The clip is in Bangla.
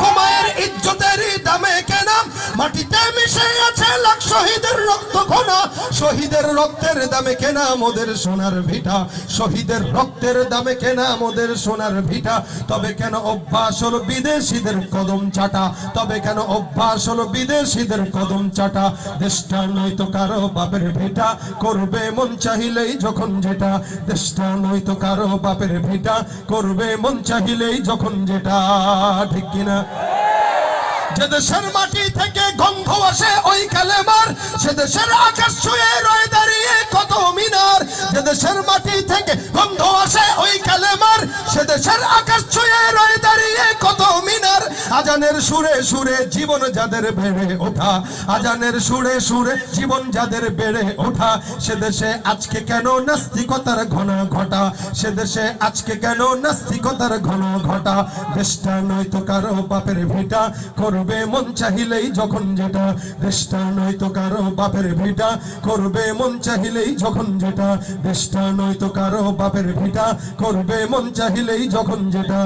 고마워. রক্তের দামে কেনা মোদের সোনার ভিটা। শহীদের রক্তের দামে কেনা মোদের সোনার ভিটা। তবে কেন অভ্যাস হলো বিদেশিদের কদম চাটা? তবে কেন অভ্যাস হলো বিদেশিদের কদম চাটা? দেশটা নয়তো কারও বাপের ভিটা। করবে মন চাহিলেই যখন যেটা। দেশটা নয়তো কারও বাপের ভিটা। করবে মন চাহিলেই যখন যেটা। ঠিক কিনা? যে দেশের মাটি থেকে গন্ধ আসে, ওই কালেমার সে দেশের আকাশ ছুঁয়ে রয়ে দাঁড়িয়ে কত মিনার? যে দেশের মাটি থেকে গন্ধ আসে ওই কালেমার। সে দেশের আকাশ ছুঁয়ে রয়ে দাঁড়িয়ে কত মিনার আজানের সুরে সুরে জীবন যাদের বেড়ে ওঠা, আজানের সুরে সুরে জীবন যাদের বেড়ে ওঠা, সে দেশে আজকে কেন নাস্তিকতার ঘন ঘটা? সে দেশে আজকে কেন নাস্তিকতার ঘন ঘটা? দেশটা নয়তো কারও বাপের ভিটা, করবে মন চাহিলেই যখন যেটা। দেশটা নয়তো কারও বাপের ভিটা, করবে মন চাহিলেই যখন যেটা। দেশটা নয়তো কারও বাপের ভিটা, করবে মন চাহিলেই যখন যেটা।